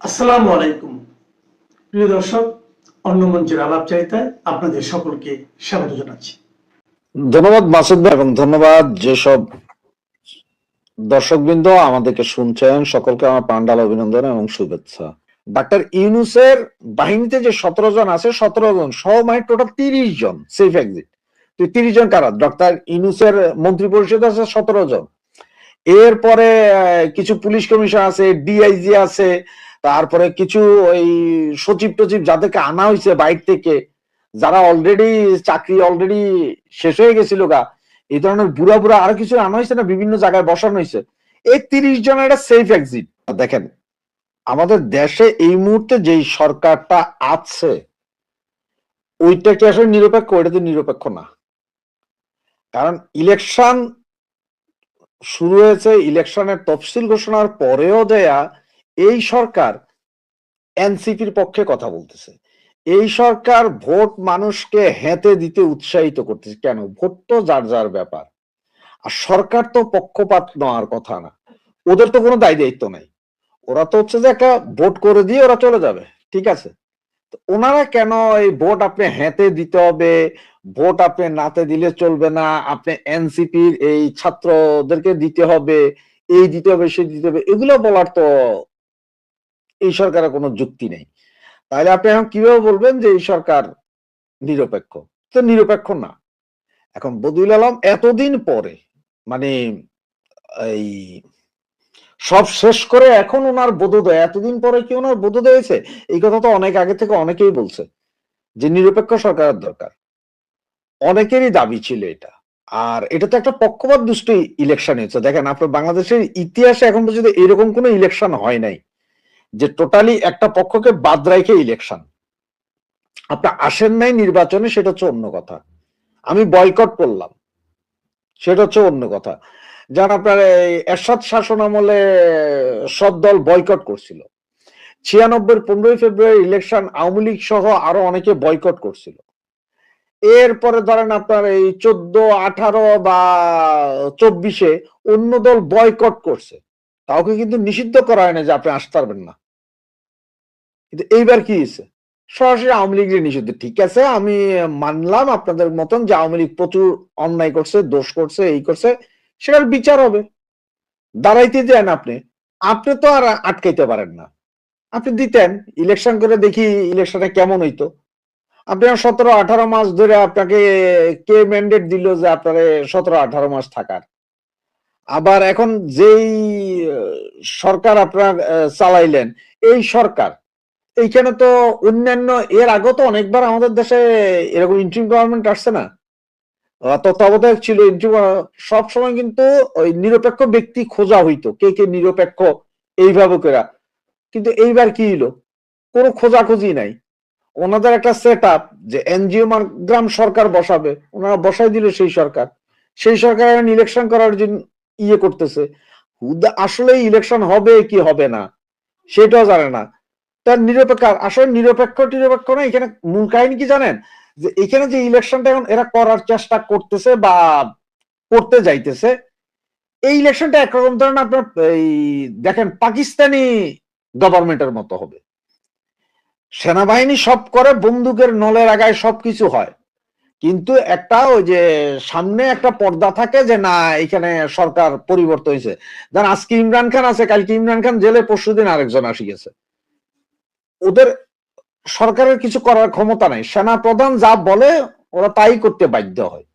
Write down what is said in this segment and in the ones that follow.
আসসালামু আলাইকুম। প্রিয় দর্শক, অন্য মঞ্চের আলাপচারিতায় আপনাদের সকলকে স্বাগত জানাচ্ছি। ধন্যবাদ মাসুদ ভাই এবং ধন্যবাদ যেসব দর্শকবৃন্দ আমাদেরকে শুনছেন, সকলকে আমার পান্ডাল অভিনন্দন এবং শুভেচ্ছা। ডাক্তার ইউনুসের বাহিনীতে যে সতেরো জন আছে, সতেরো জন সহ মানে টোটাল তিরিশ জন সেফ এক্সিট তো তিরিশ জন কারা? ডক্টর ইউনুসের মন্ত্রী পরিষদ আছে সতেরো জন। এরপরে কিছু পুলিশ কমিশন আছে ডিআইজি আছে তারপরে কিছু ওই সচিব টচিব যাদেরকে আনা হয়েছে বাইর থেকে, যারা অলরেডি চাকরি অলরেডি শেষ হয়ে গেছিল গা, এই ধরনের বুড়া বুড়া আরও কিছু আনা হয়েছে না? বিভিন্ন জায়গায় বসানো হয়েছে। এই তিরিশ জনের একটা সেফ এক্সিট দেখেন, আমাদের দেশে এই মুহূর্তে যেই সরকারটা আছে, ওইটা কি আসলে নিরপেক্ষ? ওইটা তো নিরপেক্ষ না। কারণ ইলেকশন শুরু হয়েছে ইলেকশনের তফসিল ঘোষণার পরেও দেয়া এই সরকার এনসিপির পক্ষে কথা বলতেছে। এই সরকার ভোট মানুষকে হেঁতে দিতে উৎসাহিত করতেছে। কেন? ভোট তো যার যার ব্যাপার। আর সরকার তো পক্ষপাত নেওয়ার কথা না। ওদের তো কোনো দায় দায়িত্ব নাই। ওরা তো হচ্ছে যে একটা ভোট করে দিয়ে ওরা চলে যাবে। ঠিক আছে? ওনারা কেন এই ভোট আপনি হেঁতে দিতে হবে? ভোট আপনি নাতে দিলে চলবে না। আপনি এনসিপির এই ছাত্রদেরকে দিতে হবে। এই দিতে হবে, সে দিতে হবে। এগুলো বলার তো এই সরকারের কোনো যুক্তি নেই। তাহলে আপনি এখন কীভাবে বলবেন যে এই সরকার নিরপেক্ষ? তো নিরপেক্ষ না। এখন বদুল আলম এতদিন পরে মানে এই সব শেষ করে এখন ওনার বোধোদয়, এতদিন পরে কি ওনার বোধোদয় হয়েছে? এই কথা তো অনেক আগে থেকে অনেকেই বলছে যে নিরপেক্ষ সরকারের দরকার। অনেকেরই দাবি ছিল এটা। আর এটা তো একটা পক্ষপাত দুষ্ট ইলেকশন হয়েছে। দেখেন আপনার বাংলাদেশের ইতিহাসে এখন পর্যন্ত এরকম কোনো ইলেকশন হয় নাই। যে টোটালি একটা পক্ষকে বাদ রেখে ইলেকশন আপনি আসেন নাই নির্বাচনে, সেটা হচ্ছে অন্য কথা। আমি বয়কট করলাম, সেটা হচ্ছে অন্য কথা। যেমন আপনার এরশাদ শাসন আমলে সব দল বয়কট করছিল। ছিয়ানব্বই, পনেরোই ফেব্রুয়ারি ইলেকশন আওয়ামী লীগ সহ আরও অনেকে বয়কট করছিল। এরপরে ধরেন আপনার এই চোদ্দ, আঠারো বা চব্বিশে অন্য দল বয়কট করছে। কাউকে কিন্তু নিষিদ্ধ করা হয় না যে আপনি আসতে পারবেন না। কিন্তু এইবার কি হয়েছে? সরাসরি আওয়ামী লীগের নিষিদ্ধ। ঠিক আছে, আমি মানলাম আপনাদের মতন যে আওয়ামী লীগ প্রচুর অন্যায় করছে, দোষ করছে, এই করছে সেটার বিচার হবে। দাঁড়াইতে দেন আপনি। আপনি তো আর আটকাইতে পারেন না। আপনি দিতেন ইলেকশন করে দেখি ইলেকশনে কেমন হইতো। আপনি সতেরো, আঠারো মাস ধরে আপনাকে কে ম্যান্ডেট দিল যে আপনার সতেরো, আঠারো মাস থাকার? আবার এখন যেই সরকার আপনার চালাইলেন, এই সরকার এইখানে তো অন্যান্য, এর আগে তো অনেকবার আমাদের দেশে এরকম ইন্ট্রিম গভর্নমেন্ট আসছে না। তত্ত্বাবধায়ক ছিল সব সময় কিন্তু ওই নিরপেক্ষ ব্যক্তি খোঁজা হইতো, কে কে নিরপেক্ষ এইভাবে করে কিন্তু এইবার কি হলো কোনো খোঁজাখুঁজি নাই। ওনাদের একটা সেট আপ যে এনজিও গ্রাম সরকার বসাবে, ওনারা বসাই দিল সেই সরকার। সেই সরকার ইলেকশন করার জন্য ইয়ে করতেছে। আসলে ইলেকশন হবে কি হবে না, সেটাও জানে না। তার নিরপেক্ষ, আসলে নিরপেক্ষ নিরপেক্ষ না, এখানে মূল কাহিনী কি জানেন? যে এখানে যে ইলেকশনটা এখন এরা করার চেষ্টা করতেছে বা করতে যাইতেছে, এই ইলেকশনটা একরকম ধরেন আপনার এই দেখেন পাকিস্তানি গভর্নমেন্টের মতো হবে। সেনাবাহিনী সব করে, বন্দুকের নলের আগায় সবকিছু হয়। কিন্তু একটা ওই যে সামনে একটা পর্দা থাকে যে না, এখানে সরকার পরিবর্তন হয়েছে ধরেন আজকে ইমরান খান আছে, কালকে ইমরান খান জেলে পরশুদিন আরেকজন আসি গেছে ওদের সরকারের কিছু করার ক্ষমতা নাই। সেনা প্রধান যা বলে, ওরা তাই করতে বাধ্য হয়।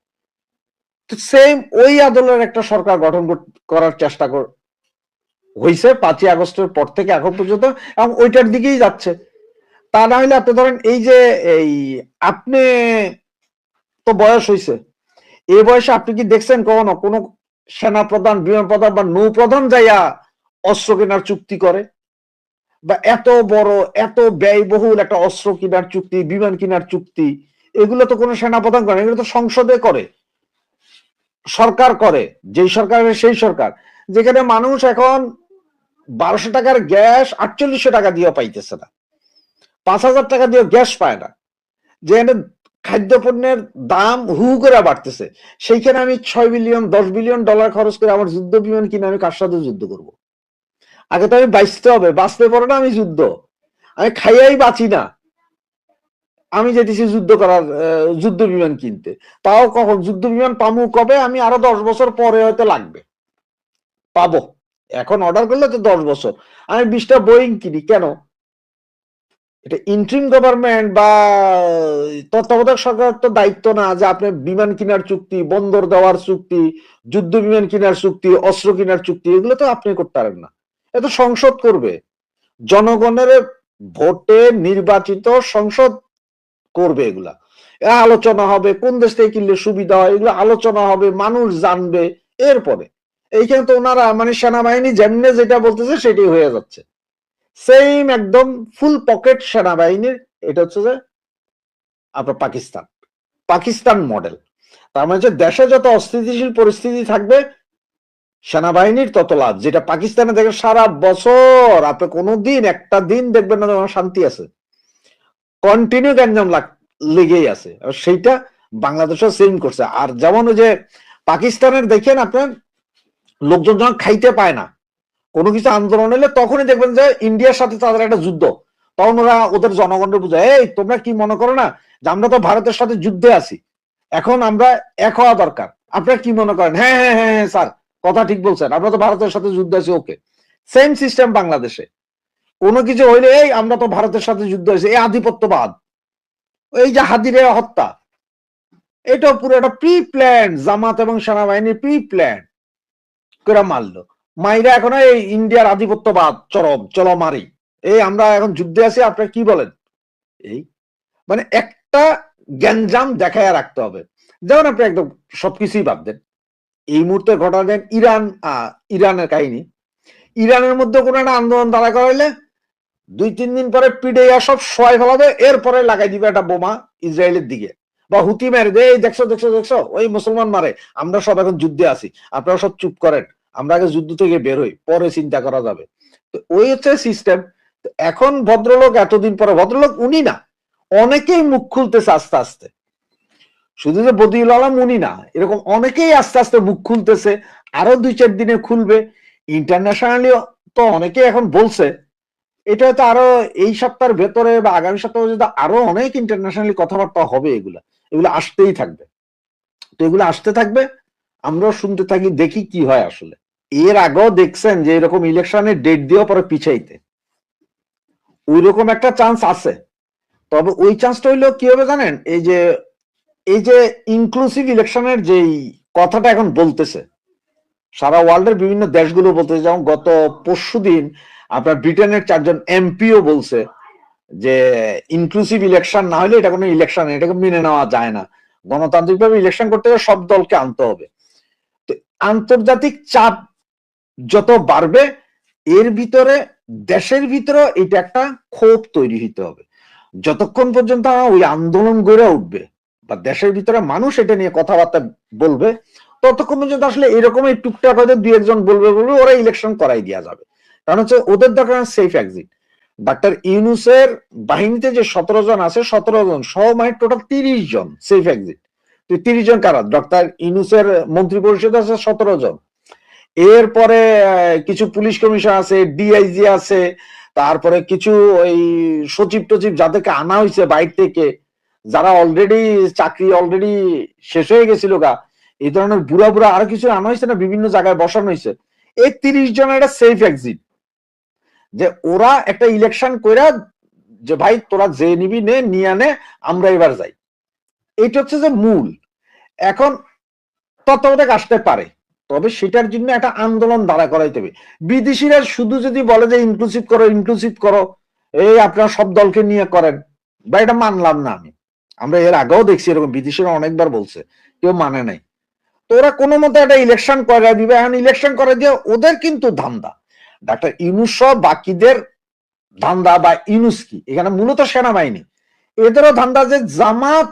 তো সেম ওই আদলের একটা সরকার গঠন করার চেষ্টা হয়েছে পাঁচই আগস্টের পর থেকে এখন পর্যন্ত, এবং ওইটার দিকেই যাচ্ছে। তা না হলে আপনি ধরেন এই যে এই আপনি তো বয়স হয়েছে এই বয়সে আপনি কি দেখছেন কখনো কোন সেনা প্রধান বিমান প্রধান বা নৌ প্রধান যাইয়া অস্ত্র কেনার চুক্তি করে? বা এত বড়, এত ব্যয়বহুল একটা অস্ত্র কেনার চুক্তি, বিমান কেনার চুক্তি, এগুলো তো কোনো সেনা প্রধান করে এগুলো তো সংসদে করে। সরকার করে, যেই সরকারের সেই সরকার। যেখানে মানুষ এখন বারোশো টাকার গ্যাস আটচল্লিশশো টাকা দিয়ে পাইতেছে না। পাঁচ হাজার টাকা দিয়ে গ্যাস পায় না। যেখানে খাদ্যপণ্যের দাম হু করে বাড়তেছে। সেইখানে আমি ছয় বিলিয়ন, দশ বিলিয়ন ডলার খরচ করে আমার যুদ্ধ বিমান কিনে আমি কার সাথে যুদ্ধ করব? আগে তো আমি বাঁচতে হবে, বাঁচতে পারো না আমি যুদ্ধ। আমি খাইয়াই বাঁচি না। আমি যেতেছি যুদ্ধ করার যুদ্ধ বিমান কিনতে। তাও কখন? যুদ্ধ বিমান পামু কবে? আমি আরও দশ বছর পরে হয়তো লাগবে। পাবো। এখন অর্ডার করলে তো দশ বছর। আমি বিশটা বোয়িং কিনি, কেন? এটা ইন্ট্রিম গভর্নমেন্ট বা, তত্ত্বাবধায়ক সরকার তো দায়িত্ব না যে আপনি বিমান কেনার চুক্তি, বন্দর দেওয়ার চুক্তি, যুদ্ধ বিমান কেনার চুক্তি, অস্ত্র কেনার চুক্তি, এগুলো তো আপনি করতে পারেন না। এত সংসদ করবে। জনগণের ভোটে নির্বাচিত সংসদ করবে এগুলা। আলোচনা হবে, কোন দেশ থেকে কিনলে সুবিধা হয়, এগুলো আলোচনা হবে, মানুষ জানবে, এরপরে। এইখানে তো ওনারা মানে সেনাবাহিনী যেমনে যেটা বলতেছে সেটাই হয়ে যাচ্ছে। সেম একদম ফুল পকেট সেনাবাহিনীর, এটা হচ্ছে যে আপনার পাকিস্তান। পাকিস্তান মডেল তার মানে দেশে যত অস্থিতিশীল পরিস্থিতি থাকবে সেনাবাহিনীর তত লাভ যেটা পাকিস্তানে দেখে সারা বছর, আপনি কোনোদিন, একটা দিন দেখবেন না যেন শান্তি আছে। কন্টিনিউ গ্যাঞ্জাম লেগেই আছে। সেইটা বাংলাদেশও সেম করছে। আর যেমন ওই যে পাকিস্তানের দেখেন আপনার লোকজন যখন খাইতে পায় না, কোনো কিছু আন্দোলন এলে তখনই দেখবেন যে ইন্ডিয়ার সাথে তাদের একটা যুদ্ধ। তখন ওরা ওদের জনগণের বুঝায়, এই, তোমরা কি মনে করো না যে আমরা তো ভারতের সাথে যুদ্ধে আছি? এখন আমরা এক হওয়া দরকার। আপনারা কি মনে করেন? হ্যাঁ হ্যাঁ হ্যাঁ হ্যাঁ স্যার। কথা ঠিক বলছেন, আমরা তো ভারতের সাথে যুদ্ধ আছি ওকে সেম সিস্টেম বাংলাদেশে। কোনো কিছু হইলে, এই, আমরা তো ভারতের সাথে যুদ্ধ হয়েছে এই আধিপত্যবাদ। এই যে হাদিরে হত্যা এটা পুরো একটা প্রি প্ল্যান জামাত এবং সেনাবাহিনীর প্রি প্ল্যান করে মারলো। মাইরা এখন, এই, ইন্ডিয়ার আধিপত্যবাদ, চরম, চলো মারি। এই, আমরা এখন যুদ্ধে আছি, আপনারা কি বলেন? এই মানে একটা গ্যাঞ্জাম দেখায় রাখতে হবে। যেমন আপনি একদম সবকিছুই দেন এই মুহূর্তে ঘটনা দেন ইরান ইরানের কাহিনী। ইরানের মধ্যে কোনো একটা আন্দোলন দাঁড়া করাইলে দুই, তিন দিন পরে পিডে সব সয় ফেলাবে, এরপরে লাগাই দিবে একটা বোমা ইসরায়েলের দিকে। বা হুতি মেরে দে, এই দেখছ দেখছ দেখছ, ওই মুসলমান মারে, আমরা সব এখন যুদ্ধে আছি, আপনারা সব চুপ করেন, আমরা আগে যুদ্ধ থেকে বের হই, পরে চিন্তা করা যাবে। তো ওই হচ্ছে সিস্টেম এখন ভদ্রলোক, এতদিন পরে ভদ্রলোক, উনি না, অনেকেই মুখ খুলতেছে আস্তে আস্তে। শুধু যে বদিউল আলম উনি না, এরকম অনেকেই আস্তে আস্তে মুখ খুলতেছে, আরও দুই চার দিনে খুলবে। ইন্টারন্যাশনালি তো অনেকে এখন বলছে, এটা তো আরও এই সপ্তাহের ভেতরে বা আগামী সপ্তাহে যদি আরও অনেক ইন্টারন্যাশনালি কথাবার্তা হবে এগুলা। এগুলো আসতেই থাকবে। তো এগুলো আসতে থাকবে, আমরাও শুনতে থাকি, দেখি কি হয় আসলে। এর আগেও দেখছেন যে এরকম ইলেকশনের ডেট দিয়েও পরে পিছাইতে। ওই রকম একটা চান্স আছে। তবে ওই চান্সটা হইল কি হবে জানেন? এই যে এই যে ইনক্লুসিভ ইলেকশনের যেই কথাটা এখন বলতেছে, সারা ওয়ার্ল্ডের বিভিন্ন দেশগুলো বলতেছে, যেমন গত পরশু দিন আপনার ব্রিটেনের চারজন এমপিও বলছে যে ইনক্লুসিভ ইলেকশন না হলে এটা কোনো ইলেকশন এটাকে মেনে নেওয়া যায় না। গণতান্ত্রিকভাবে ইলেকশন করতে গেলে সব দলকে আনতে হবে। তো আন্তর্জাতিক চাপ যত বাড়বে, এর ভিতরে, দেশের ভিতরে এটা একটা ক্ষোভ তৈরি হইতে হবে। যতক্ষণ পর্যন্ত ওই আন্দোলন গড়ে উঠবে বা দেশের ভিতরে মানুষ এটা নিয়ে কথাবার্তা বলবে, ততক্ষণ পর্যন্ত আসলে এরকমই টুকটাক হয়তো দুই একজন বলবে বলবে ওরা ইলেকশন করাই দেওয়া যাবে। কারণ হচ্ছে ওদের দরকার সেফ এক্সিট ডাক্তার ইউনুসের বাহিনীতে যে সতেরো জন আছে, সতেরো জন সহ মানে টোটাল তিরিশ জন সেফ এক্সিট তো তিরিশ জন কারা? ডক্টর ইউনুসের মন্ত্রী পরিষদ আছে সতেরো জন। এরপরে কিছু পুলিশ কমিশন আছে ডিআইজি আছে, তারপরে কিছু ওই সচিব টচিব যাদেরকে আনা হয়েছে বাইরে থেকে যারা অলরেডি চাকরি অলরেডি শেষ হয়ে গেছিল গা এই ধরনের বুড়া বুড়া আরও কিছু আনা হয়েছে না, বিভিন্ন জায়গায় বসানো হয়েছে। এই তিরিশ জনের একটা সেফ এক্সিট যে ওরা একটা ইলেকশন কইরা যে ভাই তোরা যে নিবি নে, নিয়ে আমরা এবার যাই। এটা হচ্ছে যে মূল। এখন তত্ত্বাবধায়ক আসতে পারে, তবে সেটার জন্য একটা আন্দোলন দাঁড়া করাইতে হবে। বিদেশিরা শুধু যদি বলে যে ইনক্লুসিভ করো ইনক্লুসিভ করো, এই আপনারা সব দলকে নিয়ে করেন, বা এটা মানলাম না আমি। আমরা এর আগেও দেখছি এরকম, বিদেশিরা অনেকবার বলছে, কেউ মানে নাই। তো ওরা কোনো মতে একটা ইলেকশন করে দিবে, এখন ইলেকশন করে দিয়ে ওদের কিন্তু ধান্দা। ডাক্তার ইউনুস বাকিদের ধান্দা বা ইউনুস কি? এখানে মূলত সেনাবাহিনী। এদেরও ধান্দা যে জামাত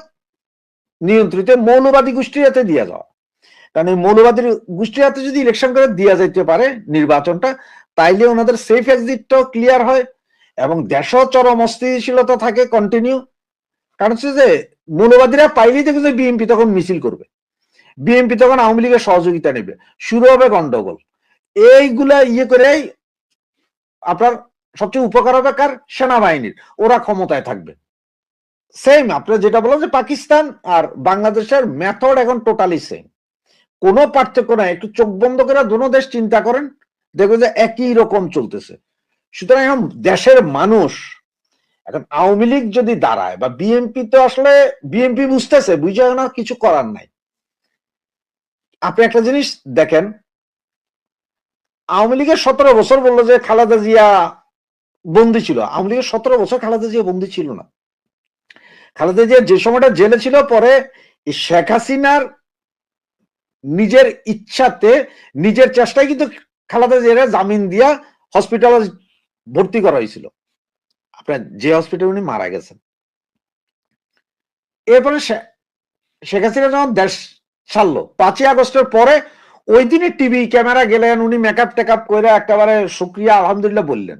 নিয়ন্ত্রিত, মৌলবাদী গোষ্ঠীর হাতে দিয়ে যাওয়া। কারণ এই মৌলবাদী গোষ্ঠীর হাতে যদি ইলেকশন করে দেওয়া যাইতে পারে নির্বাচনটা, তাইলে ওনাদের সেফ এক্সিটটাও ক্লিয়ার হয় এবং দেশও চরম অস্থিতিশীলতা থাকে কন্টিনিউ কারণ হচ্ছে যে মৌলবাদীরা পাইলেই দেখে যে বিএনপি তখন মিছিল করবে। বিএনপি তখন আওয়ামী লীগের সহযোগিতা নেবে। শুরু হবে গন্ডগোল। এইগুলা ইয়ে করে আপনার সবচেয়ে উপকার হবে কার? সেনাবাহিনীর। ওরা ক্ষমতায় থাকবে। সেম আপনার যেটা বললেন যে পাকিস্তান আর বাংলাদেশের মেথড এখন টোটালি সেম কোনো পার্থক্য নাই। একটু চোখ বন্ধ করে দুনো দেশ চিন্তা করেন। দেখবেন যে একই রকম চলতেছে। সুতরাং এখন দেশের মানুষ এখন আওয়ামী লীগ যদি দাঁড়ায় বা বিএনপি তো আসলে, বিএনপি বুঝতেছে, বুঝে না, কিছু করার নাই। আপনি একটা জিনিস দেখেন, আওয়ামী লীগের সতেরো বছর বলল যে খালেদা জিয়া বন্দী ছিল। আওয়ামী লীগের সতেরো বছর খালেদা জিয়া বন্দী ছিল না। খালেদা জিয়া যে সময়টা জেলে ছিল, পরে শেখ হাসিনার নিজের ইচ্ছাতে, নিজের চেষ্টায় কিন্তু খালেদা জিয়ার জামিন দিয়া হসপিটালে ভর্তি করা হয়েছিল। আপনার যে হসপিটালে উনি মারা গেছেন। এরপরে শেখ হাসিনা যখন দেশ ছাড়লো পাঁচই আগস্টের পরে ওই দিনে টিভি ক্যামেরা গেলেন, উনি মেকআপ টেকআপ করে একেবারে শুক্রিয়া, আলহামদুলিল্লাহ বললেন।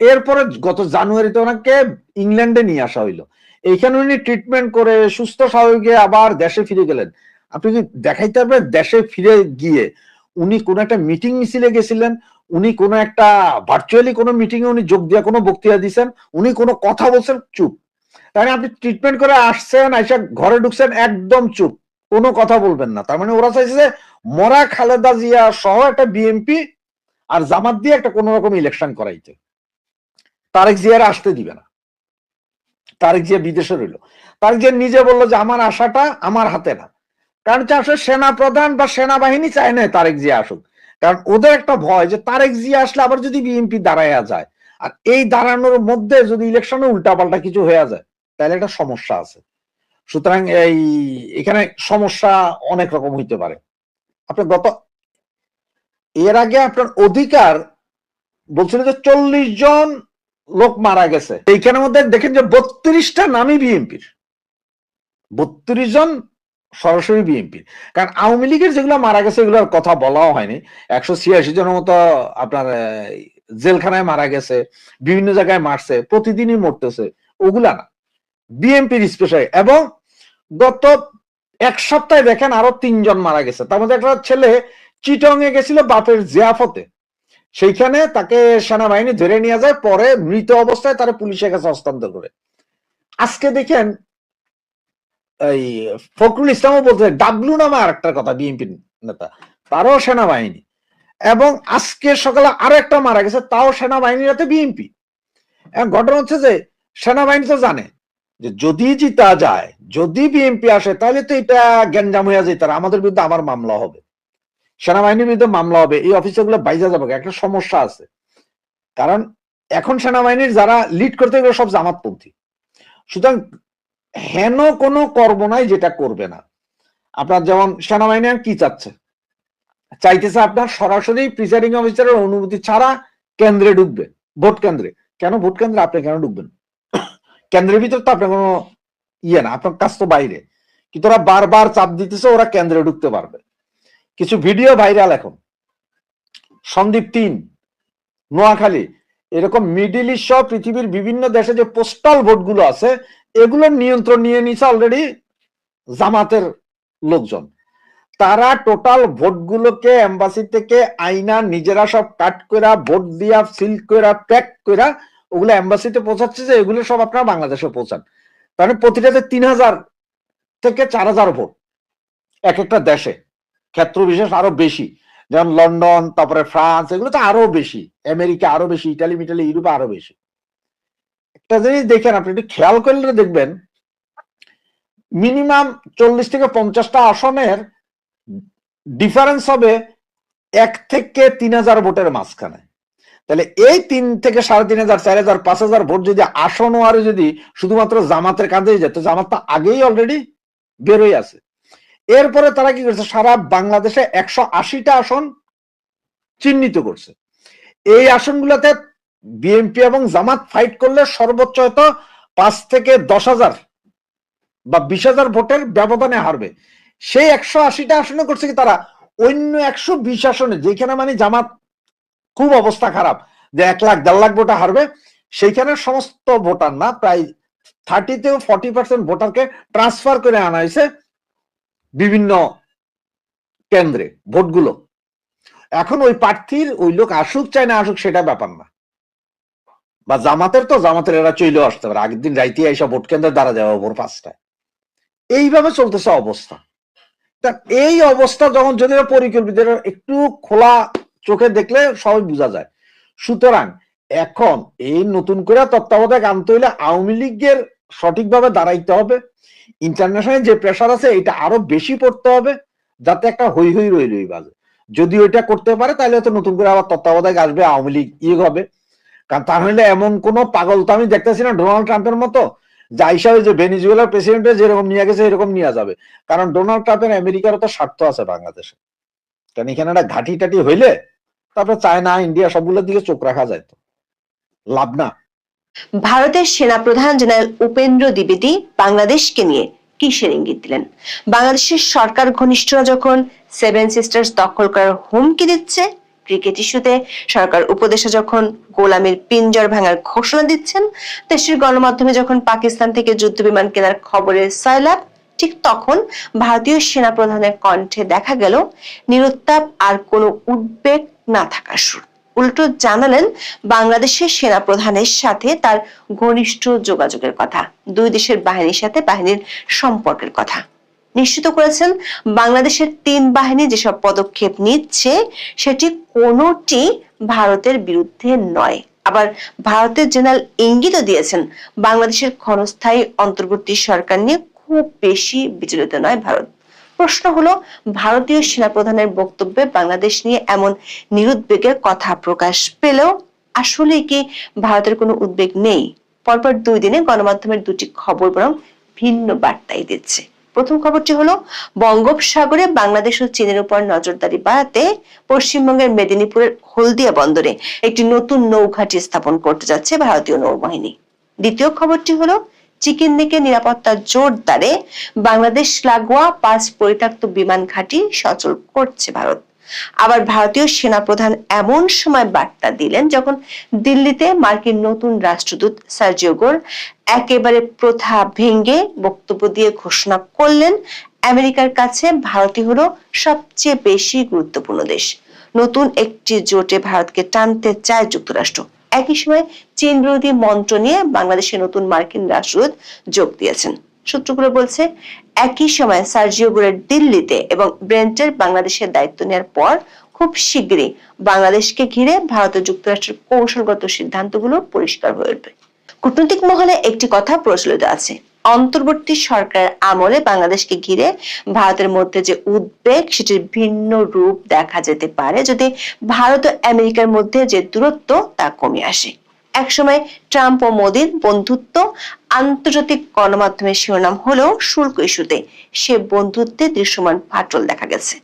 এরপরে গত জানুয়ারিতে ওনাকে ইংল্যান্ডে নিয়ে আসা হইল। এইখানে উনি ট্রিটমেন্ট করে সুস্থ, স্বাভাবিক আবার দেশে ফিরে গেলেন। আপনি কি দেখাইতে পারবেন দেশে ফিরে গিয়ে উনি কোন একটা মিটিং মিছিলে গেছিলেন? উনি কোনো একটা ভার্চুয়ালি কোনো মিটিং এ উনি যোগ দিয়ে, কোনো বক্তৃতা দিচ্ছেন উনি কোনো কথা বলছেন, চুপ। তার মানে আপনি ট্রিটমেন্ট করে আসছেন, আইসা ঘরে ঢুকছেন, একদম চুপ। কোনো কথা বলবেন না। তার মানে ওরা চাইছে যে মরা খালেদা জিয়া সহ একটা বিএনপি আর জামাত দিয়ে একটা কোন রকম ইলেকশন করাইতে। তারেক জিয়ার আসতে দিবে না। তারেক জিয়া বিদেশে রইল। তারেক জিয়া নিজে বলল যে আমার আশাটা আমার হাতে না। কারণ হচ্ছে আসলে সেনা প্রধান বা সেনাবাহিনী চায় না তারেক জিয়া আসুক। কারণ ওদের একটা ভয় যে তারেক জিয়া আসলে আবার যদি বিএনপি দাঁড়াইয়া যায়, আর এই দাঁড়ানোর মধ্যে যদি ইলেকশনে উল্টাপাল্টা কিছু হয়ে যায়, তাহলে একটা সমস্যা আছে। সুতরাং এই, এখানে সমস্যা অনেক রকম হইতে পারে। আপনার গত, এর আগে আপনার অধিকার বলছিল যে চল্লিশ জন লোক মারা গেছে। এইখানের মধ্যে দেখেন যে বত্রিশটা নামই বিএনপির। বত্রিশ জন সরাসরি বিএনপির কারণ আওয়ামী লীগের যেগুলো মারা গেছে, এগুলোর কথা বলাও হয়নি। একশো ছিয়াশি জনের মতো আপনার জেলখানায় মারা গেছে, বিভিন্ন জায়গায় মারছে, প্রতিদিনই মরতেছে, ওগুলা না। বিএনপির স্পেশাল। এবং গত এক সপ্তাহে দেখেন আরও তিনজন মারা গেছে। তার মধ্যে একটা ছেলে চিটং এ গেছিল বাপের জিয়াফতে। সেইখানে তাকে সেনাবাহিনী ধরে নিয়ে যায়, পরে মৃত অবস্থায় তারা পুলিশের কাছে হস্তান্তর করে। আজকে দেখেন এই ফখরুল ইসলামও বলতে ডাবলু নামে আর একটা কথা বিএনপি নেতা। তারও সেনাবাহিনী। এবং আজকে সকালে আরও একটা মারা গেছে, তাও সেনাবাহিনীর হাতে বিএনপি। ঘটনা হচ্ছে যে, সেনাবাহিনী তো জানে যে যদি জিতা যায়, যদি বিএনপি আসে, তাহলে তো এটা গ্যাঞ্জাম হয়ে যেত আর আমাদের বিরুদ্ধে আমার মামলা হবে। সেনাবাহিনীর বিরুদ্ধে মামলা হবে। এই অফিসারগুলো বাইজা যাবে। একটা সমস্যা আছে। কারণ এখন সেনাবাহিনীর যারা লিড করতে গেলে সব জামাতপন্থী। সুতরাং হেন কোনো কর্ম নাই যেটা করবে না। আপনার যেমন সেনাবাহিনী কি চাচ্ছে? চাইতেছে আপনার সরাসরি প্রিসাইডিং অফিসারের অনুমতি ছাড়া কেন্দ্রে ঢুকবে, ভোট কেন্দ্রে। কেন ভোট কেন্দ্রে? আপনি কেন ঢুকবেন? কেন্দ্রের ভিতর তো আপনার কোনো ইয়ে না, আপনার কাজ তো বাইরে। কিন্তু ওরা বারবার চাপ দিতেছে, ওরা কেন্দ্রে ঢুকতে পারবে। কিছু ভিডিও ভাইরাল এখন। সন্দীপ তিন, নোয়াখালী। এরকম মিডিল ইস্ট সহ পৃথিবীর বিভিন্ন দেশে যে পোস্টাল ভোটগুলো আছে এগুলোর নিয়ন্ত্রণ নিয়ে নিছে অলরেডি জামাতের লোকজন। তারা টোটাল ভোটগুলোকে এম্বাসি থেকে আইনা নিজেরা সব কাট করা ভোট দিয়া সিল করা প্যাক করা ওগুলো এম্বাসিতে পৌঁছাচ্ছে যে এগুলো সব আপনারা বাংলাদেশে পৌঁছান। তাহলে প্রতিটাতে তিন হাজার থেকে চার হাজার ভোট এক একটা দেশে। ক্ষেত্র বিশেষ আরও বেশি। যেমন লন্ডন, তারপরে ফ্রান্স এগুলো তো আরও বেশি। আমেরিকা আরও বেশি, ইটালি, মিটালি, ইউরোপে আরও বেশি। একটা জিনিস দেখেন, আপনি একটু খেয়াল করলে দেখবেন মিনিমাম চল্লিশ থেকে পঞ্চাশটা আসনের ডিফারেন্স হবে এক থেকে তিন হাজার ভোটের মাঝখানে। তাহলে এই তিন থেকে সাড়ে তিন হাজার, চার হাজার, পাঁচ হাজার ভোট যদি আসন আর যদি শুধুমাত্র জামাতের কাঁধেই তো আগেই অলরেডি বেরোই আছে। এরপরে তারা কি করছে, সারা বাংলাদেশে একশো আশিটা আসন চিহ্নিত করছে। এই আসনগুলোতে বিএনপি এবং জামাত ফাইট করলে সর্বোচ্চ হয়তো পাঁচ থেকে দশ হাজার বা বিশ হাজার ভোটের ব্যবধানে হারবে। সেই একশো আশিটা আসনে করছে কি তারা? অন্য একশো বিশ আসনে, যেখানে মানে জামাত খুব অবস্থা খারাপ, যে এক লাখ, দেড় লাখ ভোটে হারবে, সেইখানে সমস্ত ভোটার না, প্রায় থার্টি থেকে ফর্টি পার্সেন্ট ভোটারকে ট্রান্সফার করে আনা হয়েছে বিভিন্ন কেন্দ্রে ভোটগুলো। এখন ওই প্রার্থীর ওই লোক আসুক চায় না আসুক, সেটা ব্যাপার না। বা জামাতের তো, জামাতের এরা চইলেও আসতে পারে। আগের দিন রাইতে এসে ভোট কেন্দ্রে দাঁড়া যাওয়া ভোর পাঁচটায়। এইভাবে চলতেছে অবস্থা। তা এই অবস্থা যখন যদি পরিকল্পিত একটু খোলা চোখে দেখলে সবাই বোঝা যায়। সুতরাং এখন এই নতুন করে তত্ত্বাবধায়ক আনতে হইলে আওয়ামী লীগের সঠিকভাবে দাঁড়াইতে হবে। ইন্টারন্যাশনাল যে প্রেশার আছে, এটা আরও বেশি পড়তে হবে, যাতে একটা হই হই রইল বাজে। যদি ওইটা করতে পারে, তাহলে হয়তো নতুন করে আবার তত্ত্বাবধায়ক আসবে, আওয়ামী লীগ ইয়ে হবে। কারণ তা হলে এমন কোন পাগল তো আমি দেখতেছি না, ডোনাল্ড ট্রাম্পের মতো। যা হিসাবে যে ভেনিজুয়েলার প্রেসিডেন্টের যেরকম নিয়ে গেছে এরকম নিয়ে যাবে। কারণ ডোনাল্ড ট্রাম্পের আমেরিকারও তো স্বার্থ আছে বাংলাদেশে। কারণ এখানে একটা ঘাটি টাটি হইলে তারপরে চায়না, ইন্ডিয়া সবগুলোর দিকে চোখ রাখা যায় তো। লাভ না। ভারতের সেনাপ্রধান জেনারেল উপেন্দ্র দ্বিবেদী বাংলাদেশকে নিয়ে কিসের ইঙ্গিত দিলেন? বাংলাদেশের সরকার ঘনিষ্ঠরা যখন সেভেন সিস্টার্স দখল করার হুমকি দিচ্ছে ক্রিকেট ইস্যুতে সরকার উপদেষ্টা যখন গোলামের পিঞ্জর ভাঙার ঘোষণা দিচ্ছেন, দেশের গণমাধ্যমে যখন পাকিস্তান থেকে যুদ্ধ বিমান কেনার খবরের সয়লাভ ঠিক তখন ভারতীয় সেনাপ্রধানের কণ্ঠে দেখা গেল, নিরুত্তাপ আর কোনো উদ্বেগ না থাকার সুর। উল্টো জানালেন, বাংলাদেশের সেনাপ্রধানের সাথে তার ঘনিষ্ঠ যোগাযোগের কথা, দুই দেশের বাহিনীর সাথে বাহিনীর সম্পর্কের কথা। নিশ্চিত করেছেন, বাংলাদেশের তিন বাহিনী যেসব পদক্ষেপ নিচ্ছে, সেটি কোনোটি ভারতের বিরুদ্ধে নয়। আবার ভারতের জেনারেল ইঙ্গিতও দিয়েছেন, বাংলাদেশের ক্ষণস্থায়ী অন্তর্বর্তী সরকার নিয়ে খুব বেশি বিচলিত নয় ভারত। প্রশ্ন হলো, ভারতীয় সেনাপ্রধানের বক্তব্যে বাংলাদেশ নিয়ে এমন নিরুদ্বেগের কথা প্রকাশ পেলেও আসলে কি ভারতের কোনো উদ্বেগ নেই? পরপর দুই দিনে গণমাধ্যমের দুটি খবর বরং ভিন্ন বার্তাই দিচ্ছে। প্রথম খবরটি হলো, বঙ্গোপসাগরে বাংলাদেশ ও চীনের উপর নজরদারি বাড়াতে পশ্চিমবঙ্গের মেদিনীপুরের হলদিয়া বন্দরে একটি নতুন নৌঘাটি স্থাপন করতে যাচ্ছে ভারতীয় নৌবাহিনী। দ্বিতীয় খবরটি হলো চিকেন নেকে নিরাপত্তা জোরদারে বাংলাদেশ লাগোয়া পাঁচ পরিত্যক্ত বিমান ঘাঁটি সচল করছে ভারত। আবার ভারতীয় সেনাপ্রধান এমন সময় বার্তা দিলেন যখন দিল্লিতে মার্কিন নতুন রাষ্ট্রদূত সার্জিও গোর একেবারে প্রথা ভেঙে বক্তব্য দিয়ে ঘোষণা করলেন, আমেরিকার কাছে ভারতই হলো সবচেয়ে বেশি গুরুত্বপূর্ণ দেশ। নতুন একটি জোটে ভারতকে টানতে চায় যুক্তরাষ্ট্র। একই সময় চীন বিরোধী মন্ত্র নিয়ে বাংলাদেশে নতুন মার্কিন রাষ্ট্রদূত যোগ দিয়েছেন। সূত্রগুলো বলছে, একই সময় সার্জিও গোরের দিল্লিতে এবং ব্রেন্টের বাংলাদেশের দায়িত্ব নেওয়ার পর খুব শীঘ্রই বাংলাদেশকে ঘিরে ভারত ও যুক্তরাষ্ট্রের কৌশলগত সিদ্ধান্তগুলো পরিষ্কার হয়ে উঠবে। কূটনৈতিক মহলে একটি কথা প্রচলিত আছে, অন্তর্বর্তী সরকারের আমলে বাংলাদেশকে ঘিরে ভারতের মধ্যে যে উদ্বেগ, সেটির ভিন্ন রূপ দেখা যেতে পারে যদি ভারত ও আমেরিকার মধ্যে যে দূরত্ব তা কমে আসে। একসময় ট্রাম্প ও মোদীর বন্ধুত্ব আন্তর্জাতিক গণমাধ্যমের শিরোনাম হলেও শুল্ক ইস্যুতে সে বন্ধুত্বে দৃশ্যমান ফাটল দেখা গেছে।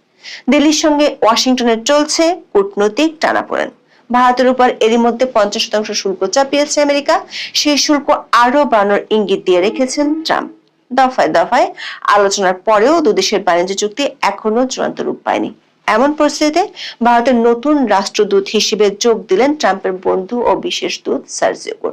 দিল্লির সঙ্গে ওয়াশিংটনের চলছে কূটনৈতিক টানাপোড়েন। ভারতের উপর এরই মধ্যে পঞ্চাশ শতাংশ শুল্ক চাপিয়েছে আমেরিকা। সেই শুল্ক আরও বাড়ানোর ইঙ্গিত দিয়ে রেখেছেন ট্রাম্প। দফায় দফায় আলোচনার পরেও দুদেশের বাণিজ্য চুক্তি এখনও চূড়ান্ত রূপ পায়নি। এমন পরিস্থিতিতে ভারতের নতুন রাষ্ট্রদূত হিসেবে যোগ দিলেন ট্রাম্পের বন্ধু ও বিশেষ দূত সার্জিও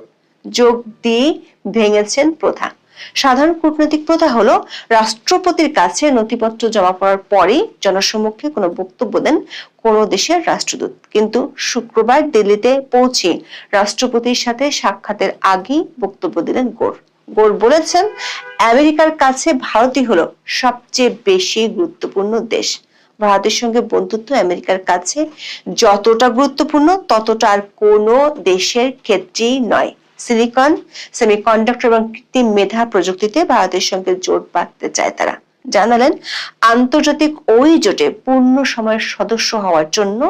যোগ দিয়ে ভেঙেছেন প্রথা। সাধারণ কূটনৈতিক প্রথা হলো, রাষ্ট্রপতির কাছে নথিপত্র জমা পড়ার পরেই জনসম্মুখে কোনো বক্তব্য দেন কোনো দেশের রাষ্ট্রদূত। কিন্তু শুক্রবার দিল্লিতে পৌঁছে রাষ্ট্রপতির সাথে সাক্ষাতের আগেই বক্তব্য দিলেন গোর। গোর বলেছেন, আমেরিকার কাছে ভারতই হলো সবচেয়ে বেশি গুরুত্বপূর্ণ দেশ। ভারতের সঙ্গে বন্ধুত্ব আমেরিকার কাছে যতটা গুরুত্বপূর্ণ, ততটা আর কোনো দেশের ক্ষেত্রেই নয়। সিলিকন সেমিকন্ডাক্টর এবং কৃত্রিম মেধা প্রযুক্তিতে ভারতের সঙ্গে জোট বাঁধতে চায় তারা। জানালেন, আন্তর্জাতিক ওই জোটে পূর্ণ সময়ের সদস্য হওয়ার জন্য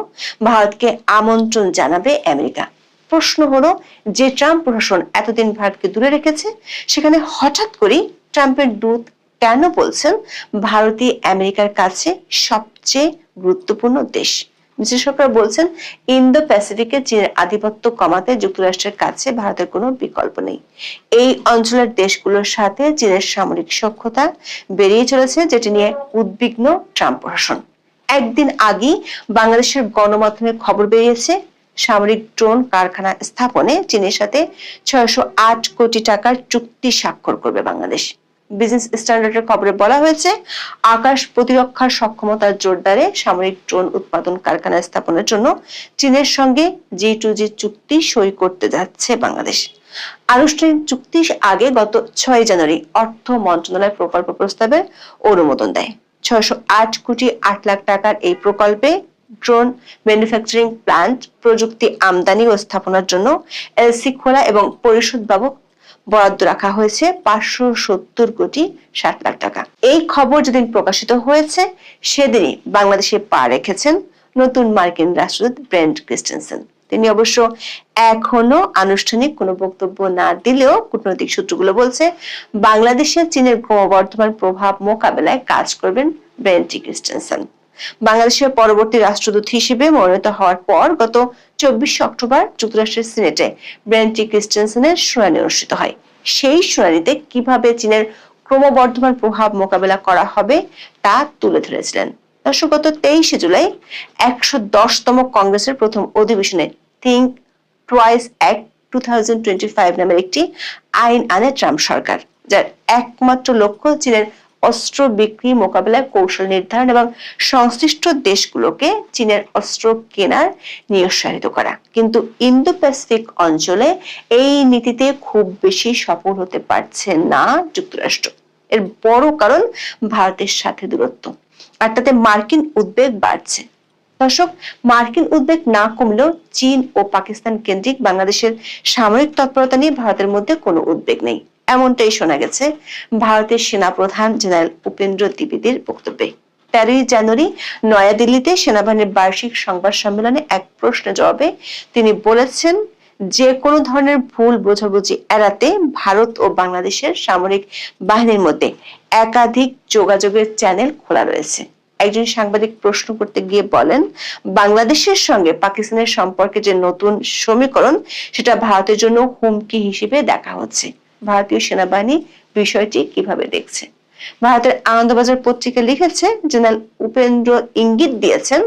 ভারতকে আমন্ত্রণ জানাবে আমেরিকা। প্রশ্ন হলো, যে ট্রাম্প প্রশাসন এতদিন ভারতকে দূরে রেখেছে, সেখানে হঠাৎ করেই ট্রাম্পের দূত কেন বলছেন, ভারতই আমেরিকার কাছে সবচেয়ে গুরুত্বপূর্ণ দেশ। বিশেষজ্ঞরা বলছেন ইন্দো প্যাসিফিকে চীনের আধিপত্য কমাতে যুক্তরাষ্ট্রের কাছে ভারতের কোনো বিকল্প নেই। এই অঞ্চলের দেশগুলোর সাথে চীনের সামরিক সক্ষতা বেরিয়ে চলেছে, যেটি নিয়ে উদ্বিগ্ন ট্রাম্প প্রশাসন। একদিন আগেই বাংলাদেশের গণমাধ্যমে খবর বেরিয়েছে, সামরিক ড্রোন কারখানা স্থাপনে চীনের সাথে ছয়শো আট কোটি টাকার চুক্তি স্বাক্ষর করবে বাংলাদেশ। বিজনেস স্ট্যান্ডার্ডের খবরে বলা হয়েছে, আকাশ প্রতিরক্ষার সক্ষমতার জোরদারে সামরিক ড্রোন উৎপাদন কারখানা স্থাপনের জন্য চীনের সঙ্গে জি টু জি চুক্তি সই করতে যাচ্ছে বাংলাদেশ। আনুষ্ঠানিক চুক্তির আগে গত ছয় জানুয়ারি অর্থ মন্ত্রণালয় প্রকল্প প্রস্তাবে অনুমোদন দেয়। ছয়শো আট কোটি আট লাখ টাকার এই প্রকল্পে ড্রোন ম্যানুফ্যাকচারিং প্ল্যান্ট প্রযুক্তি আমদানি ও স্থাপনার জন্য এলসি খোলা এবং পরিশোধ বাবদ বরাদ্দ রাখা হয়েছে পাঁচশো সত্তর কোটি ষাট লাখ টাকা। এই খবর যেদিন প্রকাশিত হয়েছে, সেদিনই বাংলাদেশে পা রেখেছেন নতুন মার্কিন রাষ্ট্রদূত ব্রেন্ট ক্রিস্টেনসেন। তিনি অবশ্য এখনও আনুষ্ঠানিক কোনো বক্তব্য না দিলেও কূটনৈতিক সূত্রগুলো বলছে, বাংলাদেশে চীনের ক্রমবর্ধমান প্রভাব মোকাবেলায় কাজ করবেন ব্রেন্টি ক্রিস্টেনসেন। বাংলাদেশের পরবর্তী রাষ্ট্রদূত হিসেবে মনোনীত হওয়ার পর গত চব্বিশে অক্টোবর যুক্তরাষ্ট্রের সিনেটে ব্রেন্টি ক্রিস্টেনসেনের শুনানি অনুষ্ঠিত হয়। সেই শুনানিতে কীভাবে চীনের ক্রমবর্ধমান প্রভাব মোকাবেলা করা হবে তা তুলে ধরেছিলেন। দর্শক, গত তেইশে জুলাই একশো দশতম কংগ্রেসের প্রথম অধিবেশনে think twice act two thousand twenty five নামের একটি আইন আনে ট্রাম্প সরকার, যার একমাত্র লক্ষ্য চীনের অস্ত্র বিক্রি মোকাবেলায় কৌশল নির্ধারণ এবং সংশ্লিষ্ট দেশগুলোকে চীনের অস্ত্র কেনার নিরুৎসাহিত করা। কিন্তু ইন্দো প্যাসিফিক অঞ্চলে এই নীতিতে খুব বেশি সফল হতে পারছে না যুক্তরাষ্ট্র। এর বড় কারণ ভারতের সাথে দূরত্ব। আর তাতে মার্কিন উদ্বেগ বাড়ছে। দর্শক, মার্কিন উদ্বেগ না কমলেও চীন ও পাকিস্তান কেন্দ্রিক বাংলাদেশের সামরিক তৎপরতা নিয়ে ভারতের মধ্যে কোনো উদ্বেগ নেই। এমনটাই শোনা গেছে ভারতের সেনাপ্রধান জেনারেল উপেন্দ্র দ্বিবেদীর বক্তব্যে। তেরোই জানুয়ারি নয়াদিল্লিতে সেনাবাহিনীর বার্ষিক সংবাদ সম্মেলনে এক প্রশ্নের জবাবে তিনি বলেছেন, যে কোনো ধরনের ভুল বোঝাবুঝি এড়াতে ভারত ও বাংলাদেশের সামরিক বাহিনীর মধ্যে একাধিক যোগাযোগের চ্যানেল খোলা রয়েছে। একজন সাংবাদিক প্রশ্ন করতে গিয়ে বলেন, বাংলাদেশের সঙ্গে পাকিস্তানের সম্পর্কে যে নতুন সমীকরণ, সেটা ভারতের জন্য হুমকি হিসেবে দেখা হচ্ছে। ভারতীয় সেনাবাহিনী বিষয়টি কীভাবে দেখছে? ভারতের আনন্দবাজার পত্রিকা লিখেছে, জেনারেল উপেন্দ্র ইঙ্গিত দিয়েছেন,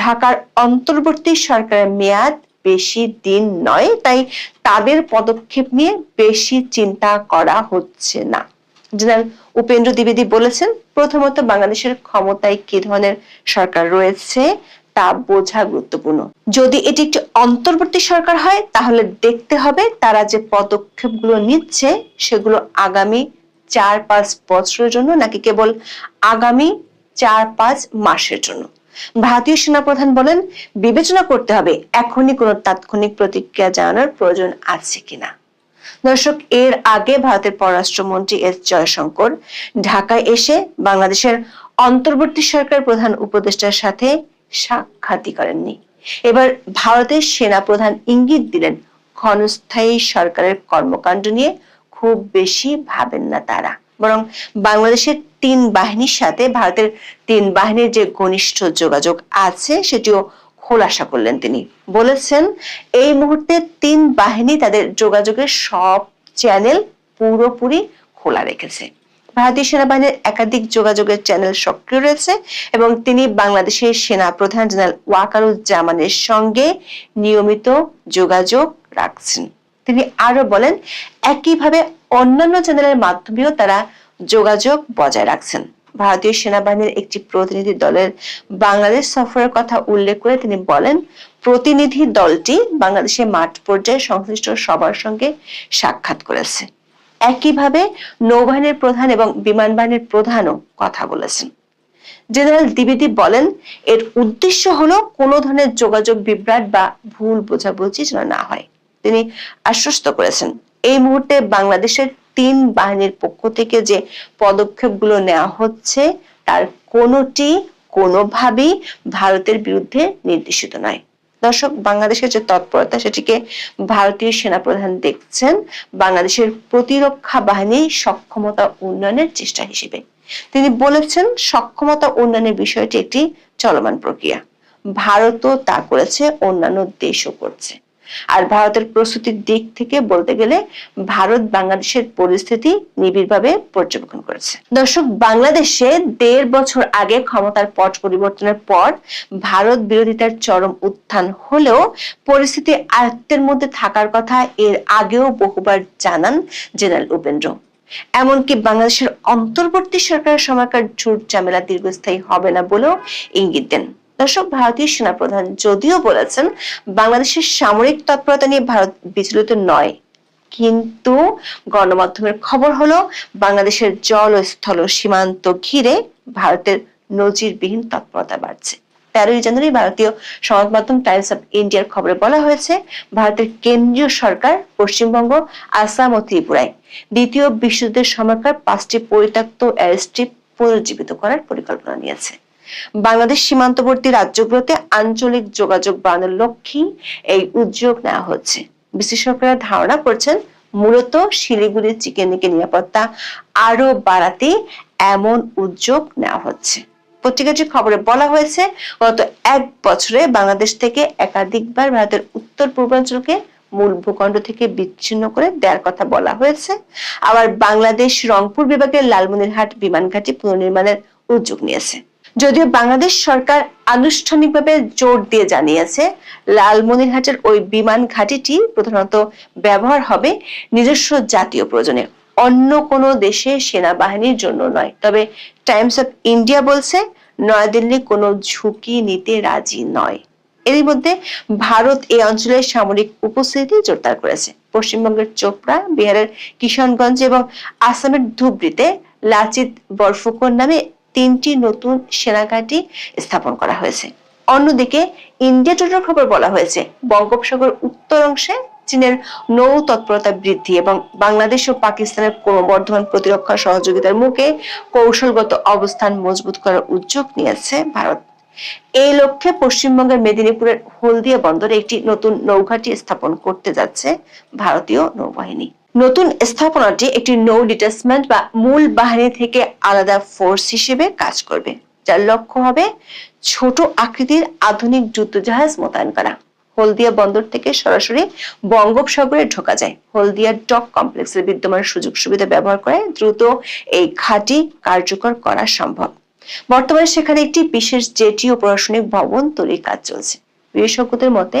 ঢাকার অন্তর্বর্তী সরকারের মেয়াদ বেশি দিন নয়, তাই তাদের পদক্ষেপ নিয়ে বেশি চিন্তা করা হচ্ছে না। জেনারেল উপেন্দ্র দ্বিবেদী বলেছেন, প্রথমত বাংলাদেশের ক্ষমতায় কি ধরনের সরকার রয়েছে তা বোঝা গুরুত্বপূর্ণ। যদি এটি একটি অন্তর্বর্তী সরকার হয়, তাহলে দেখতে হবে তারা যে পদক্ষেপগুলো নিচ্ছে, সেগুলো আগামী চার পাঁচ বছরের জন্য নাকি কেবল আগামী চার পাঁচ মাসের জন্য। ভারতীয় সেনাপ্রধান বলেন, বিবেচনা করতে হবে এখনই কোনো তাৎক্ষণিক প্রতিক্রিয়া জানানোর প্রয়োজন আছে কিনা। দর্শক, এর আগে ভারতের পররাষ্ট্রমন্ত্রী এস জয়শঙ্কর ঢাকায় এসে বাংলাদেশের অন্তর্বর্তী সরকার প্রধান উপদেষ্টার সাথে সাক্ষাৎই করেননি। এবার ভারতের সেনা প্রধান ইঙ্গিত দিলেন, ক্ষণস্থায়ী সরকারের কর্মকাণ্ড নিয়ে খুব বেশি ভাবেন না তারা। বরং বাংলাদেশের তিন বাহিনীর সাথে ভারতের তিন বাহিনীর যে ঘনিষ্ঠ যোগাযোগ আছে, সেটিও খোলাসা করলেন তিনি। বলেছেন, এই মুহূর্তে তিন বাহিনী তাদের যোগাযোগের সব চ্যানেল পুরোপুরি খোলা রেখেছে। ভারতীয় সেনাবাহিনীর একাধিক যোগাযোগের চ্যানেল সক্রিয় রয়েছে এবং তিনি বাংলাদেশের সেনা প্রধান জেনারেল ওয়াকারুজ্জামানের সঙ্গে নিয়মিত যোগাযোগ রাখছেন। তিনি আরও বলেন, একইভাবে অন্যান্য চ্যানেলের মাধ্যমেও তারা যোগাযোগ বজায় রাখছেন। ভারতীয় সেনাবাহিনীর একটি প্রতিনিধি দলের বাংলাদেশ সফরের কথা উল্লেখ করে তিনি বলেন, প্রতিনিধি দলটি বাংলাদেশের মাঠ পর্যায়ে সংশ্লিষ্ট সবার সঙ্গে সাক্ষাৎ করেছে। একইভাবে নৌবাহিনীর প্রধান এবং বিমান বাহিনীর প্রধানও কথা বলেছেন। জেনারেল দ্বিবেদী বলেন, এর উদ্দেশ্য হলো কোনো ধরনের যোগাযোগ বিভ্রাট বা ভুল বোঝাবুঝি যেন না হয়। তিনি আশ্বস্ত করেছেন, এই মুহূর্তে বাংলাদেশের তিন বাহিনীর পক্ষ থেকে যে পদক্ষেপগুলো নেওয়া হচ্ছে, তার কোনোটি কোনোভাবেই ভারতের বিরুদ্ধে নির্দেশিত নয়। দর্শক, বাংলাদেশের যে তৎপরতা, সেটিকে ভারতীয় সেনাপ্রধান দেখছেন বাংলাদেশের প্রতিরক্ষা বাহিনী সক্ষমতা উন্নয়নের চেষ্টা হিসেবে। তিনি বলেছেন, সক্ষমতা উন্নয়নের বিষয়টি একটি চলমান প্রক্রিয়া। ভারতও তা করেছে, অন্যান্য দেশও করছে। আর ভারতের প্রস্তুতির দিক থেকে বলতে গেলে ভারত বাংলাদেশের পরিস্থিতি নিবিড়ভাবে পর্যবেক্ষণ করেছে। দর্শক, বাংলাদেশে দেড় বছর আগে ক্ষমতার পট পরিবর্তনের পর ভারত বিরোধিতার চরম উত্থান হলেও পরিস্থিতি আয়ত্তের মধ্যে থাকার কথা এর আগেও বহুবার জানান জেনারেল উপেন্দ্র। এমনকি বাংলাদেশের অন্তর্বর্তী সরকারের সময়কার ঝুট ঝামেলা দীর্ঘস্থায়ী হবে না বলেও ইঙ্গিত দেন। দর্শক, ভারতীয় সেনাপ্রধান যদিও বলেছেন, বাংলাদেশের সামরিক তৎপরতা নিয়ে ভারত বিচলিত নয়। কিন্তু গণমাধ্যমের খবর হলো, বাংলাদেশের জল ও স্থল সীমান্ত ঘিরে ভারতের নজিরবিহীন তৎপরতা বাড়ছে। তেরোই জানুয়ারি ভারতীয় সংবাদ মাধ্যম টাইমস অফ ইন্ডিয়ার খবরে বলা হয়েছে, ভারতের কেন্দ্রীয় সরকার পশ্চিমবঙ্গ, আসাম ও ত্রিপুরায় দ্বিতীয় বিশ্বযুদ্ধের সময়কার পাঁচটি পরিত্যক্ত এয়ারস্ট্রিপ পুনর্জীবিত করার পরিকল্পনা নিয়েছে। বাংলাদেশ সীমান্তবর্তী রাজ্যগুলোতে আঞ্চলিক যোগাযোগ বাড়ানোর লক্ষ্যেই এই উদ্যোগ নেওয়া হচ্ছে। বিশেষজ্ঞরা ধারণা করছেন, মূলত শিলিগুড়ির চিকেনিকে নিরাপত্তা আরও বাড়াতে এমন উদ্যোগ নেওয়া হচ্ছে। পত্রিকাটির খবরে বলা হয়েছে, গত এক বছরে বাংলাদেশ থেকে একাধিকবার ভারতের উত্তর পূর্বাঞ্চলকে মূল ভূখণ্ড থেকে বিচ্ছিন্ন করে দেওয়ার কথা বলা হয়েছে। আবার বাংলাদেশ রংপুর বিভাগের লালমনিরহাট বিমান ঘাঁটি পুনর্নির্মাণের উদ্যোগ নিয়েছে। যদিও বাংলাদেশ সরকার আনুষ্ঠানিকভাবে জোর দিয়ে জানিয়েছে, লালমনিরহাটের ওই বিমান ঘাঁটিটি প্রধানত ব্যবহার হবে নিজস্ব জাতীয় প্রয়োজনে, অন্য কোনো দেশে সেনাবাহিনীর জন্য নয়। তবে টাইমস অফ ইন্ডিয়া বলছে, নয়াদিল্লি কোনো ঝুঁকি নিতে রাজি নয়। এরই মধ্যে ভারত এই অঞ্চলের সামরিক উপস্থিতি জোরদার করেছে। পশ্চিমবঙ্গের চোপড়া, বিহারের কিষানগঞ্জ এবং আসামের ধুবড়িতে লাচিত বরফুকন নামে তিনটি নতুন সেনাঘাঁটি স্থাপন করা হয়েছে। অন্যদিকে ইন্ডিয়া জোটের খবর বলা হয়েছে, বঙ্গোপসাগর উত্তর অংশে চীনের নৌ তৎপরতা বৃদ্ধি এবং বাংলাদেশ ও পাকিস্তানের ক্রমবর্ধমান প্রতিরক্ষা সহযোগিতার মুখে কৌশলগত অবস্থান মজবুত করার উদ্যোগ নিয়েছে ভারত। এই লক্ষ্যে পশ্চিমবঙ্গের মেদিনীপুরের হলদিয়া বন্দরে একটি নতুন নৌঘাটি স্থাপন করতে যাচ্ছে ভারতীয় নৌবাহিনী। নতুন স্থাপনাটি একটি নৌ ডিটাচমেন্ট বা মূল বাহিনী থেকে আলাদা ফোর্স হিসেবে কাজ করবে, যার লক্ষ্য হবে ছোট আকৃতির আধুনিক যুদ্ধজাহাজ মোতায়েন করা। হলদিয়া বন্দর থেকে সরাসরি বঙ্গোপসাগরে ঢোকা যায়। হলদিয়া ডক কমপ্লেক্সের বিদ্যমান সুযোগ সুবিধা ব্যবহার করে দ্রুত এই ঘাঁটি কার্যকর করা সম্ভব। বর্তমানে সেখানে একটি বিশেষ জেটি ও প্রশাসনিক ভবন তৈরির কাজ চলছে। বিশেষজ্ঞদের মতে,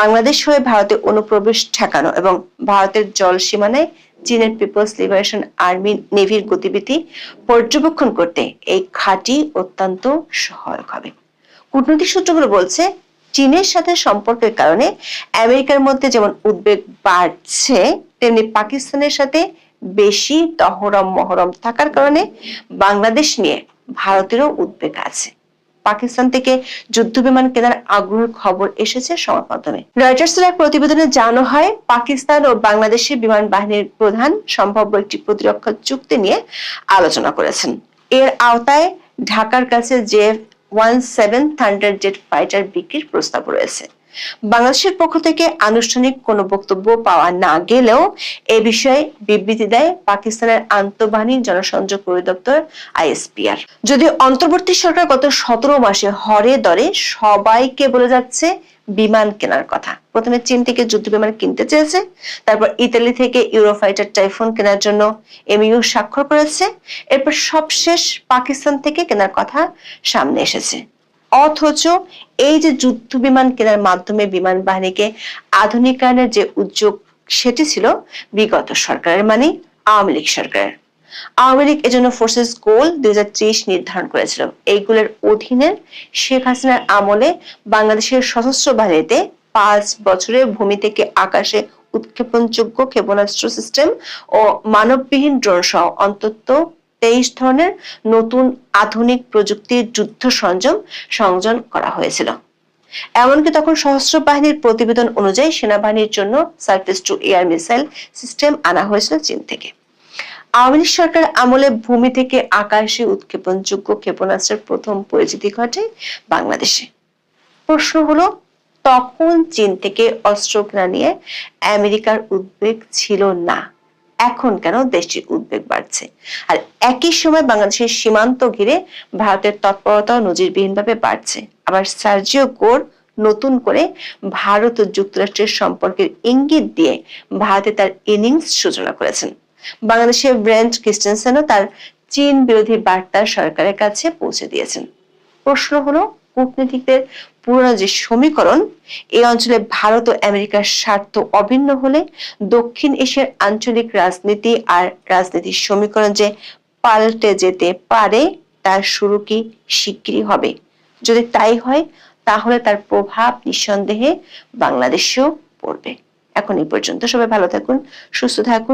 বাংলাদেশ হয়ে ভারতে অনুপ্রবেশ ঠেকানো এবং ভারতের জল সীমানায় চীনের পিপলস লিবারেশন আর্মি নেভির গতিবিধি পর্যবেক্ষণ করতে এই ঘাঁটি অত্যন্ত সহায়ক হবে। কূটনৈতিক সূত্রগুলো বলছে, চীনের সাথে সম্পর্কের কারণে আমেরিকার মধ্যে যেমন উদ্বেগ বাড়ছে, তেমনি পাকিস্তানের সাথে বেশি তহরম মহরম থাকার কারণে বাংলাদেশ নিয়ে ভারতেরও উদ্বেগ আছে। পাকিস্তান থেকে যুদ্ধ বিমান কেনার আগ্রহের খবর এসেছে সংবাদ মাধ্যমে রয়টার্সের এক প্রতিবেদনে জানানো হয়, পাকিস্তান ও বাংলাদেশের বিমান বাহিনীর প্রধান সম্ভাব্য একটি প্রতিরক্ষা চুক্তি নিয়ে আলোচনা করেছেন। এর আওতায় ঢাকার কাছে JF one seven thunder jet fighter বিক্রির প্রস্তাব রয়েছে। বাংলাদেশের পক্ষ থেকে আনুষ্ঠানিক কোনো বক্তব্য পাওয়া না গেলেও এ বিষয়ে বিবৃতি দেয় পাকিস্তানের আন্তঃবাহিনী জনসংযোগ পরিদপ্তর আইএসপিআর। যদিও অন্তর্বর্তী সরকার গত সতেরো মাসে হরে দরে সবাইকে বলে যাচ্ছে বিমান কেনার কথা, প্রথমে চীন থেকে যুদ্ধ বিমান কিনতে চেয়েছে, তারপর ইতালি থেকে ইউরোফাইটার টাইফুন কেনার জন্য এমইউ স্বাক্ষর করেছে, এরপর সবশেষ পাকিস্তান থেকে কেনার কথা সামনে এসেছে। অথচ এই যে যুদ্ধ বিমান কেনার মাধ্যমে বিমান বাহিনীকে আধুনিকায়নের যে উদ্যোগ, সেটি ছিল বিগত সরকারের মানে আওয়ামী লীগ সরকারের আওয়ামী লীগ এজন্য ফোর্সেস গোল দুই নির্ধারণ করেছিল। এইগুলোর অধীনে শেখ হাসিনার আমলে বাংলাদেশের সশস্ত্র বাহিনীতে পাঁচ বছরে ভূমি থেকে আকাশে উৎক্ষেপণযোগ্য ক্ষেপণাস্ত্র সিস্টেম ও মানববিহীন ড্রোন সহ অন্তত তেইশ ধরনের নতুন আধুনিক প্রযুক্তির যুদ্ধ সরঞ্জাম সংযোজন করা হয়েছিল। এমনকি তখন সশস্ত্র বাহিনীর প্রতিবেদন অনুযায়ী সেনাবাহিনীর জন্য surface to air missile system আনা হয়েছিল চীন থেকে। আওয়ামী লীগ সরকার আমলে ভূমি থেকে আকাশে উৎক্ষেপণযোগ্য ক্ষেপণাস্ত্রের প্রথম পরিচিতি ঘটে বাংলাদেশে। প্রশ্ন হলো, তখন চীন থেকে অস্ত্র কেনা নিয়ে আমেরিকার উদ্বেগ ছিল না। এখন কেন দেশটির উদ্বেগ বাড়ছে? আর একই সময় বাংলাদেশের সীমান্ত ঘিরে ভারতের তৎপরতা নজিরবিহীনভাবে বাড়ছে। আবার সার্জিও গোর নতুন করে ভারত ও যুক্তরাষ্ট্রের সম্পর্কের ইঙ্গিত দিয়ে ভারতে তার ইনিংস সূচনা করেছেন। বাংলাদেশের ব্র্যান্ড ক্রিস্টেনসেনও তার চীন বিরোধী বার্তা সরকারের কাছে পৌঁছে দিয়েছেন। প্রশ্ন হলো, কূটনীতিকদের পুরনো যে সমীকরণ, এই অঞ্চলে ভারত ও আমেরিকার স্বার্থ অভিন্ন হলে দক্ষিণ এশিয়ার আঞ্চলিক রাজনীতি আর রাজনীতির সমীকরণ যে পাল্টে যেতে পারে, তার শুরু কি শিগগিরই হবে। যদি তাই হয়, তাহলে তার প্রভাব নিঃসন্দেহে বাংলাদেশেও পড়বে। এখন এই পর্যন্ত সবাই ভালো থাকুন, সুস্থ থাকুন।